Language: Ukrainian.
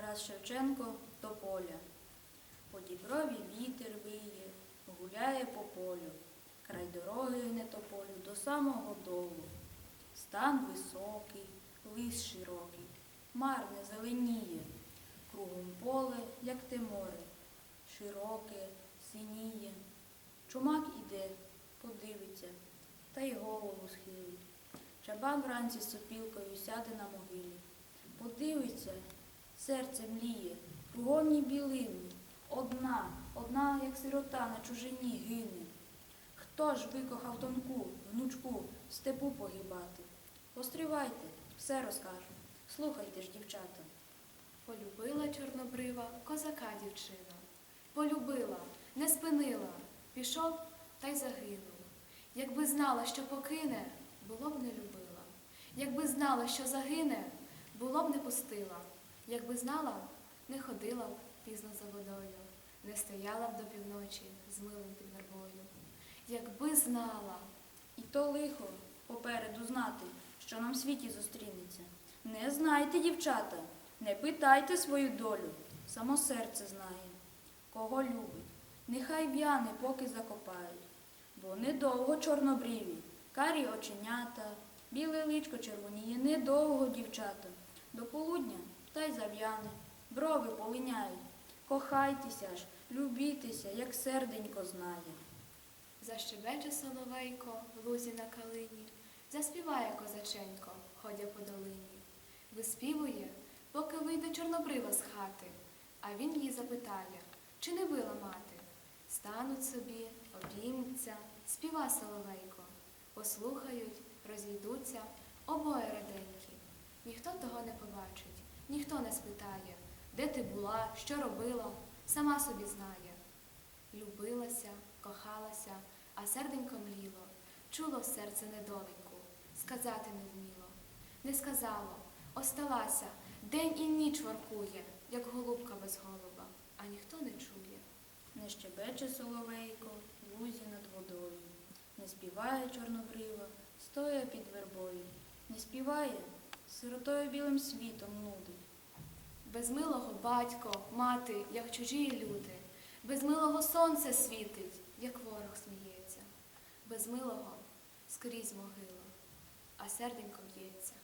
Тарас Шевченко Тополя. По діброві вітер виє, гуляє по полю. Край дороги гне тополю до самого долу. Стан високий, лис широкий, марне зеленіє. Кругом поле, як те море, широке, синіє. Чумак іде, подивиться, та й голову схилить. Чабан вранці з сопілкою сяде на могилі. Подивиться, серце мліє, кругом ні білини. Одна, одна, як сирота на чужині гине. Хто ж викохав тонку, внучку, степу погибати? Постривайте, все розкажу. Слухайте ж, дівчата. Полюбила чорнобрива козака дівчина. Полюбила, не спинила, пішов та й загинув. Якби знала, що покине, було б не любила. Якби знала, що загине, було б не пустила. Якби знала, не ходила б пізно за водою, не стояла б до півночі з милим під вербою. Якби знала, І то лихо попереду знати, що нам в світі зустрінеться. Не знайте, дівчата, не питайте свою долю, само серце знає, кого любить. Нехай в'яне, поки закопають, бо недовго чорнобріві, карі оченята, біле личко червоніє, недовго, дівчата. До полудня та й зав'яне, брови полиняють. Кохайтеся ж, любітеся, як серденько знає. Защебече соловейко в лузі на калині, заспіває козаченько, ходя по долині. Виспівує, поки вийде чорнобрива з хати, а він її запитає, чи не била мати. Стануть собі, обіймуться, співа соловейко. Послухають, розійдуться, обоє раденькі. Ніхто того не побачить, ніхто не спитає, де ти була, що робила, сама собі знає. Любилася, кохалася, а серденько мліло, чуло серце недоленьку, сказати не вміло. Не сказало, осталася, день і ніч воркує, як голубка без голуба, а ніхто не чує. Не щебече соловейко в лузі над водою, не співає чорнобрива, стоя під вербою, не співає, сиротою білим світом нудить. Без милого батько, мати, як чужі люди, без милого сонце світить, як ворог сміється, без милого скрізь могила, а серденько б'ється.